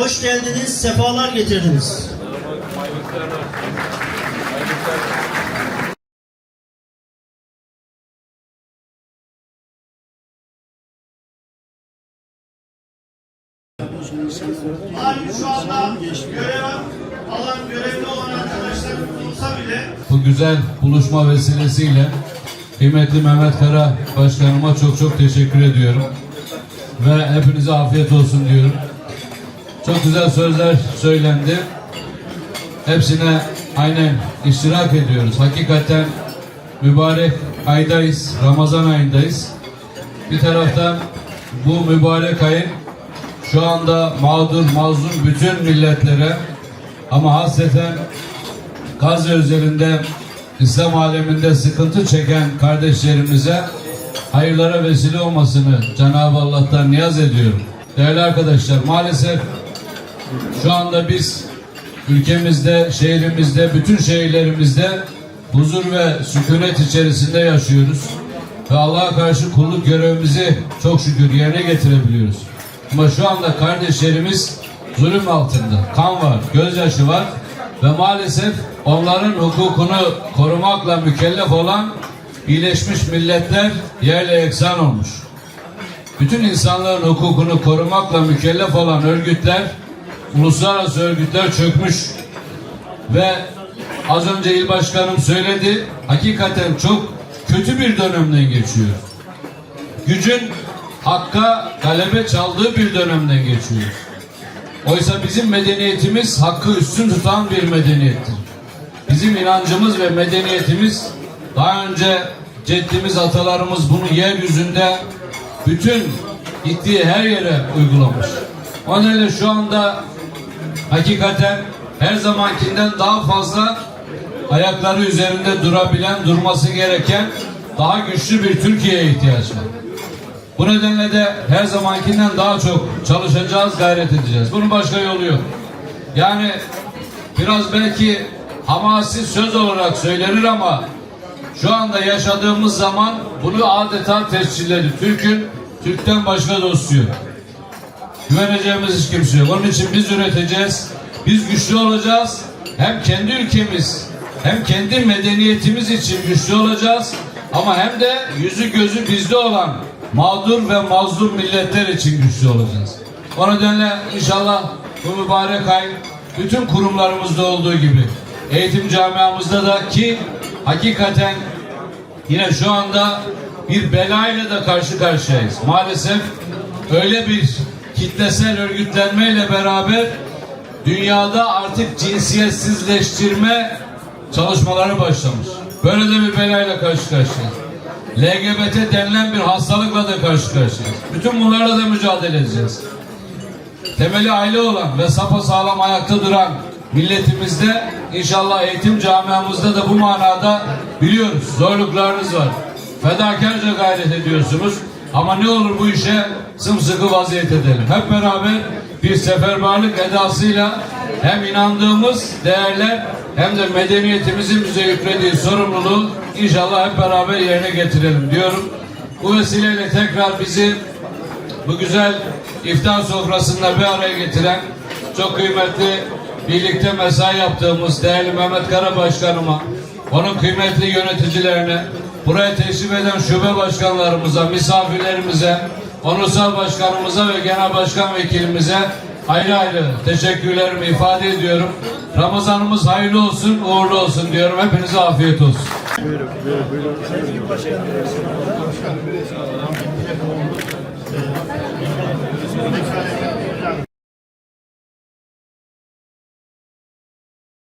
Hoş geldiniz, sefalar getirdiniz. Malum şu anda görev alan, görevli olan arkadaşlar olsa bile Bu güzel buluşma vesilesiyle kıymetli Mehmet Kara Başkanıma çok çok teşekkür ediyorum. Ve hepinize afiyet olsun diyorum. Çok güzel sözler söylendi. Hepsine aynen iştirak ediyoruz. Hakikaten mübarek aydayız, Ramazan ayındayız. Bir taraftan bu mübarek ayın şu anda mağdur, mazlum bütün milletlere ama hasreten Gazze üzerinde İslam aleminde sıkıntı çeken kardeşlerimize hayırlara vesile olmasını Cenab-ı Allah'tan niyaz ediyorum. Değerli arkadaşlar maalesef şu anda biz ülkemizde, şehrimizde, bütün şehirlerimizde huzur ve sükunet içerisinde yaşıyoruz. Ve Allah'a karşı kulluk görevimizi çok şükür yerine getirebiliyoruz. Ama şu anda kardeşlerimiz zulüm altında. Kan var, gözyaşı var ve maalesef onların hukukunu korumakla mükellef olan Birleşmiş Milletler yerle eksan olmuş. Bütün insanların hukukunu korumakla mükellef olan örgütler, uluslararası örgütler çökmüş. Ve az önce il başkanım söyledi, hakikaten çok kötü bir dönemden geçiyor. Gücün hakka galebe çaldığı bir dönemden geçiyor. Oysa bizim medeniyetimiz hakkı üstün tutan bir medeniyettir. Bizim inancımız ve medeniyetimiz daha önce ceddimiz, atalarımız bunu yeryüzünde bütün gittiği her yere uygulamış. O nedenle şu anda hakikaten her zamankinden daha fazla ayakları üzerinde durabilen, durması gereken daha güçlü bir Türkiye'ye ihtiyaç var. Bu nedenle de her zamankinden daha çok çalışacağız, gayret edeceğiz. Bunun başka yolu yok. Yani biraz belki hamasi söz olarak söylenir ama şu anda yaşadığımız zaman bunu adeta tescilledi. Türk'ün Türk'ten başka dostu yok. Güveneceğimiz hiç kimse yok. Onun için biz üreteceğiz. Biz güçlü olacağız. Hem kendi ülkemiz hem kendi medeniyetimiz için güçlü olacağız. Ama hem de yüzü gözü bizde olan mağdur ve mazlum milletler için güçlü olacağız. O nedenle inşallah bu mübarek ay bütün kurumlarımızda olduğu gibi eğitim camiamızda da ki hakikaten yine şu anda bir belayla da karşı karşıyayız. Maalesef öyle bir kitlesel örgütlenmeyle beraber dünyada artık cinsiyetsizleştirme çalışmaları başlamış. Böyle de bir belayla karşı karşıyayız. LGBT denilen bir hastalıkla da karşı karşıyayız. Bütün bunlarla da mücadele edeceğiz. Temeli aile olan ve sapasağlam ayakta duran milletimizde inşallah eğitim camiamızda da bu manada biliyoruz zorluklarınız var. Fedakarca gayret ediyorsunuz. Ama ne olur bu işe sımsıkı vaziyet edelim. Hep beraber bir seferberlik edasıyla hem inandığımız değerler hem de medeniyetimizin bize yüklediği sorumluluğu inşallah hep beraber yerine getirelim diyorum. Bu vesileyle tekrar bizi bu güzel iftar sofrasında bir araya getiren çok kıymetli birlikte mesai yaptığımız değerli Mehmet Kara Başkanıma, onun kıymetli yöneticilerine, buraya teşrif eden şube başkanlarımıza, misafirlerimize, onursal başkanımıza ve genel başkan vekilimize ayrı ayrı teşekkürlerimi ifade ediyorum. Ramazanımız hayırlı olsun, uğurlu olsun diyorum. Hepinize afiyet olsun. Müsaade